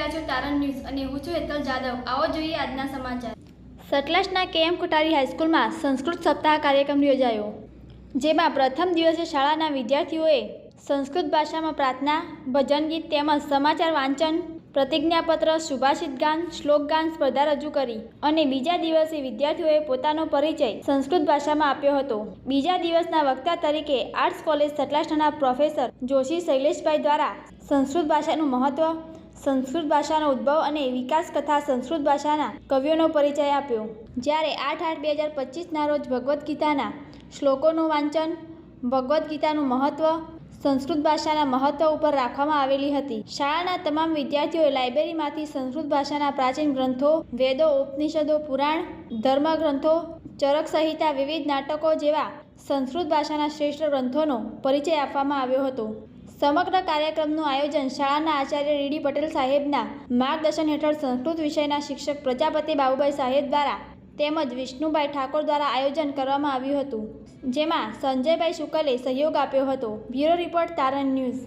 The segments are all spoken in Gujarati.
અને હું છું હેતલ જાદવ. આવો જોઈએ આજના સમાચાર. સતલાસના કેએમ કોટારી હાઈસ્કૂલમાં સંસ્કૃત સપ્તાહ કાર્યક્રમ યોજાયો, જેમાં પ્રથમ દિવસે શાળાના વિદ્યાર્થીઓએ સંસ્કૃત ભાષામાં પ્રાર્થના, ભજન ગીત તેમજ સમાચાર વાંચન, પ્રતિજ્ઞાપત્ર, સુભાષિત ગાન, શ્લોક ગાન સ્પર્ધા રજૂ કરી અને બીજા દિવસે વિદ્યાર્થીઓએ પોતાનો પરિચય સંસ્કૃત ભાષામાં આપ્યો હતો. બીજા દિવસના વક્તા તરીકે આર્ટ્સ કોલેજ સતલાસના પ્રોફેસર જોશી શૈલેષભાઈ દ્વારા સંસ્કૃત ભાષાનું મહત્વ સંસ્કૃત ભાષાનો ઉદ્ભવ અને વિકાસ કથા સંસ્કૃત ભાષાના કવિઓનો પરિચય આપ્યો. જ્યારે આઠ આઠ બે હજાર પચીસના રોજ ભગવદ્ ગીતાના શ્લોકોનું વાંચન, ભગવદ્ ગીતાનું મહત્વ, સંસ્કૃત ભાષાના મહત્વ ઉપર રાખવામાં આવેલી હતી. શાળાના તમામ વિદ્યાર્થીઓએ લાઇબ્રેરીમાંથી સંસ્કૃત ભાષાના પ્રાચીન ગ્રંથો, વેદો, ઉપનિષદો, પુરાણ, ધર્મગ્રંથો, ચરક સંહિતા, વિવિધ નાટકો જેવા સંસ્કૃત ભાષાના શ્રેષ્ઠ ગ્રંથોનો પરિચય આપવામાં આવ્યો હતો. સમગ્ર કાર્યક્રમનું આયોજન શાળાના આચાર્ય રીડી પટેલ સાહેબના માર્ગદર્શન હેઠળ સંસ્કૃત વિષયના શિક્ષક પ્રજાપતિ બાબુભાઈ સાહેબ દ્વારા તેમજ વિષ્ણુભાઈ ઠાકોર દ્વારા આયોજન કરવામાં આવ્યું હતું, જેમાં સંજયભાઈ શુકલે સહયોગ આપ્યો હતો. Bureau report Taran news.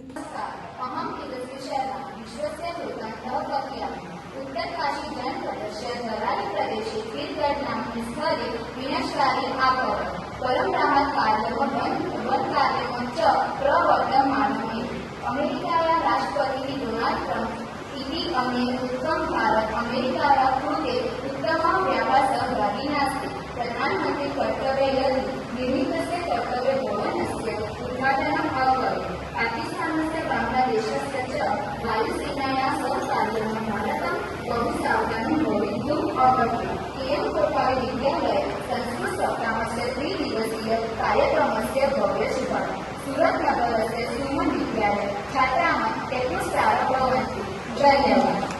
પરમ રાહત કાર્યક્રમ કાર્યક્રમ કંપની ઉત્તમ ભારત અમેરિકા કૃતે ઉત્તમ વ્યાપાર સહભાગી નાસ્તિ પ્રધાનમંત્રી કર્તવ્ય યદી નિર્મિતસ્ય કર્તવ્ય ભવનસ્ય ઉદ્ઘાટનમ અકરોત પાકિસ્તાનસ્ય બાંગ્લાદેશસ્ય ચ વાયુસેનાયા સહ સાધनं ભારતમ બહુ સાવધાની ભવિતું અવર પીએમ કોપાલ વિદ્યાલય સંસ્કૃત સપ્તાહસ્ય ત્રિદિવસીય કાર્યક્રમસ્ય ભવ્ય શુભારંભ સુરત નગરસ્ય સુમન વિદ્યાલય છાત્રામાં ટેકનોસ્ટાર 赚一点吧。